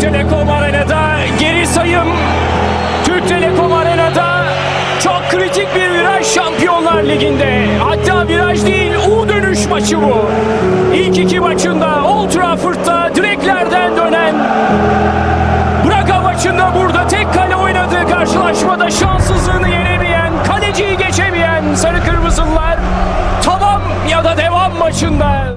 Türk Telekom Arena'da geri sayım. Türk Telekom Arena'da çok kritik bir viraj Şampiyonlar Ligi'nde. Hatta viraj değil U dönüş maçı bu. İlk iki maçında Old Trafford'da direklerden dönen Braga maçında burada tek kale oynadığı karşılaşmada şanssızlığını yenemeyen, kaleciyi geçemeyen Sarı Kırmızılılar tamam ya da devam maçında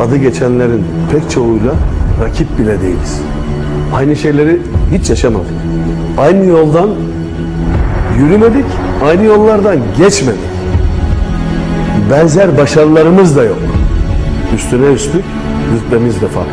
adı geçenlerin pek çoğuyla rakip bile değiliz. Aynı şeyleri hiç yaşamadık. Aynı yoldan yürümedik, aynı yollardan geçmedik. Benzer başarılarımız da yok. Üstüne üstlük rütbemiz de farklı.